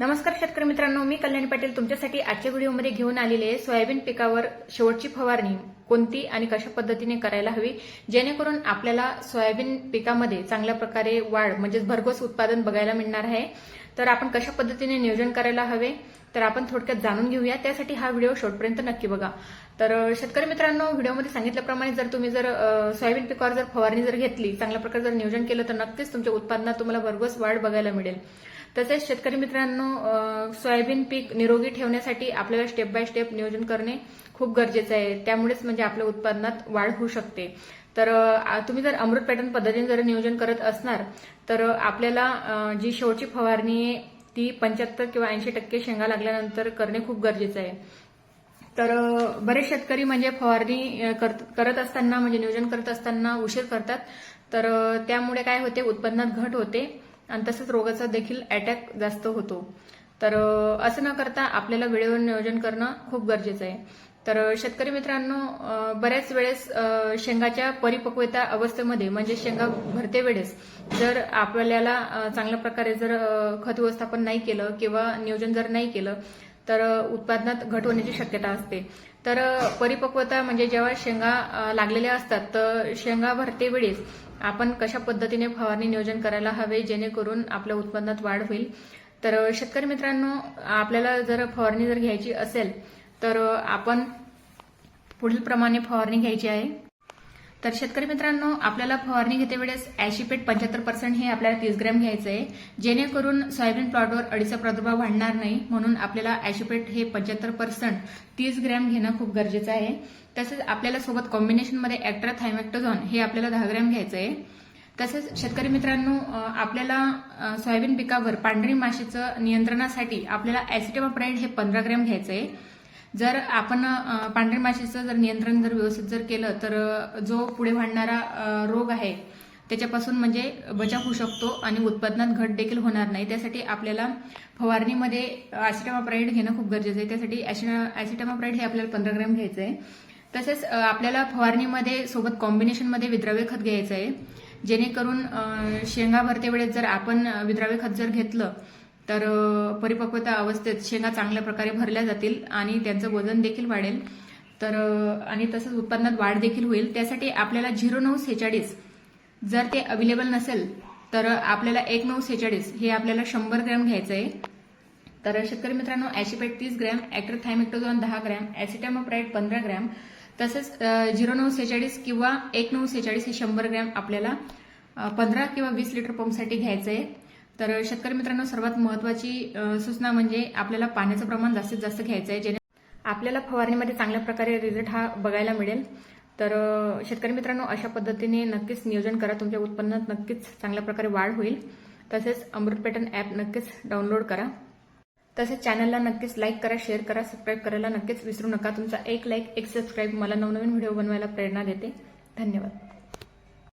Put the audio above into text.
नमस्कार शेतकरी मित्रांनो मी कल्याणी पाटील तुमच्यासाठी आजच्या व्हिडिओमध्ये घेऊन आलेले सोयाबीन पिकावर शेवटची फवारणी कोणती आणि कशा पद्धतीने करायला हवी? जेणेकरून आपल्याला सोयाबीन पिकामध्ये चांगल्या प्रकारे वाढ म्हणजेच भरघोस उत्पादन बघायला मिळणार आहे. तर आपण कशा पद्धतीने नियोजन करायला हवे? तर आपण थोडक्यात जाणून घेऊया. त्यासाठी हा व्हिडिओ शेवटपर्यंत नक्की बघा. तर शेतकरी मित्रांनो व्हिडिओमध्ये सांगितल्याप्रमाणे जर तुम्ही जर सोयाबीन पिकावर जर फवारणी जर घेतली चांगल्या प्रकारे जर नियोजन केलं तर नक्कीच तुमच्या उत्पादनात तुम्हाला भरघोस वाढ बघायला मिळेल. तसेच शेतकरी मित्रांनो सोयाबीन पीक निरोगी ठेवण्यासाठी आपल्याला स्टेप बाय स्टेप नियोजन करणे खूप गरजेचं आहे. त्यामुळेच म्हणजे आपल्या उत्पादनात वाढ होऊ शकते. तर तुम्ही जर अमृत पॅटर्न पद्धतीने जर नियोजन करत असणार तर आपल्याला जी शेवटची फवारणी आहे ती पंच्याहत्तर किंवा ऐंशी टक्के शेंगा लागल्यानंतर करणे खूप गरजेचं आहे. तर बरेच शेतकरी म्हणजे फवारणी करत करत असताना म्हणजे नियोजन करत असताना उशीर करतात. तर त्यामुळे काय होते उत्पन्नात घट होते. आणि तसंच रोगाचा देखील अटॅक जास्त होतो. तर असं न करता आपल्याला वेळेवर नियोजन करणं खूप गरजेचं आहे. तर शेतकरी मित्रांनो बऱ्याच वेळेस शेंगाच्या परिपक्वता अवस्थेमध्ये म्हणजे शेंगा भरते वेळेस जर आपल्याला चांगल्या प्रकारे जर खत व्यवस्थापन नाही केलं किंवा नियोजन जर नाही केलं तर उत्पादनात घट होण्याची शक्यता असते. तर परिपक्वता म्हणजे जेव्हा शेंगा लागलेल्या असतात तर शेंगा भरते वेळेस आपण कशा पद्धतीने फवारणी नियोजन करायला हवे जेणेकरून आपल्या उत्पन्नात वाढ होईल. तर शेतकरी मित्रांनो आपल्याला जर फवारणी जर घ्यायची असेल तर आपण पुढील प्रमाणे फवारणी घ्यायची आहे. तर शेतकरी मित्रांनो आपल्याला फवारणी घेते वेळेस ऍशिपेट पंच्याहत्तर पर्सेंट हे आपल्याला तीस ग्रॅम घ्यायचं आहे जेणेकरून सोयाबीन प्लॉटवर अडीचा प्रादुर्भाव वाढणार नाही म्हणून आपल्याला ऍशिपेट हे पंच्याहत्तर पर्सेंट तीस ग्रॅम घेणं खूप गरजेचं आहे. तसेच आपल्याला सोबत कॉम्बिनेशनमध्ये ऍक्ट्रा थायमॅक्टोझॉन हे आपल्याला दहा ग्रॅम घ्यायचं आहे तसेच शेतकरी मित्रांनो आपल्याला सोयाबीन पिकावर पांढरी माशीचं नियंत्रणासाठी आपल्याला ऍसिटेमाप्राईड हे पंधरा ग्रॅम घ्यायचं आहे जर आपण पांढरी माशीचं जर नियंत्रण जर व्यवस्थित जर केलं तर जो पुढे वाढणारा रोग आहे त्याच्यापासून म्हणजे बचाव होऊ शकतो आणि उत्पादनात घट देखील होणार नाही. त्यासाठी आपल्याला फवारणीमध्ये ॲसिटामाप्राईड घेणं खूप गरजेचं आहे. त्यासाठी ॲसिटामाप्राईड हे आपल्याला पंधरा ग्रॅम घ्यायचं आहे. तसेच आपल्याला फवारणीमध्ये सोबत कॉम्बिनेशनमध्ये विद्राव्य खत घ्यायचं आहे. जेणेकरून शेंगा भरते वेळेस जर आपण विद्राव्य खत जर घेतलं तर परिपक्वता अवस्थेत शेंगा चांगल्या प्रकारे भरल्या जातील आणि त्यांचं वजन देखील वाढेल. तर आणि तसंच उत्पन्नात वाढ देखील होईल. त्यासाठी आपल्याला झिरो नऊ सेहेचाळीस जर ते अवेलेबल नसेल तर आपल्याला एक नऊ सेहेचाळीस हे आपल्याला शंभर ग्रॅम घ्यायचं आहे. तर शेतकरी मित्रांनो ॲशिपेट तीस ग्रॅम ॲक्ट्रोथायमेक्टोझॉन दहा ग्रॅम ॲसिटामोप्राईड पंधरा ग्रॅम तसंच झिरो नऊ सेहेचाळीस किंवा एक नऊ सेहेचाळीस हे शंभर ग्रॅम आपल्याला पंधरा किंवा वीस लिटर पंपसाठी घ्यायचं आहे. तर शेतकरी मित्रांनो सर्वात महत्वाची सूचना म्हणजे आपल्याला पाण्याचं प्रमाण जास्तीत जास्त घ्यायचं आहे जेणे आपल्याला फवारणीमध्ये चांगल्या प्रकारे रिझल्ट हा बघायला मिळेल. तर शेतकरी मित्रांनो अशा पद्धतीने नक्कीच नियोजन करा तुमच्या उत्पन्नात नक्कीच चांगल्या प्रकारे वाढ होईल. तसेच अमृत पॅटर्न ॲप नक्कीच डाउनलोड करा. तसेच चॅनलला नक्कीच लाईक करा शेअर करा सबस्क्राईब करायला नक्कीच विसरू नका. तुमचा एक लाईक एक सबस्क्राईब मला नवनवीन व्हिडिओ बनवायला प्रेरणा देते. धन्यवाद.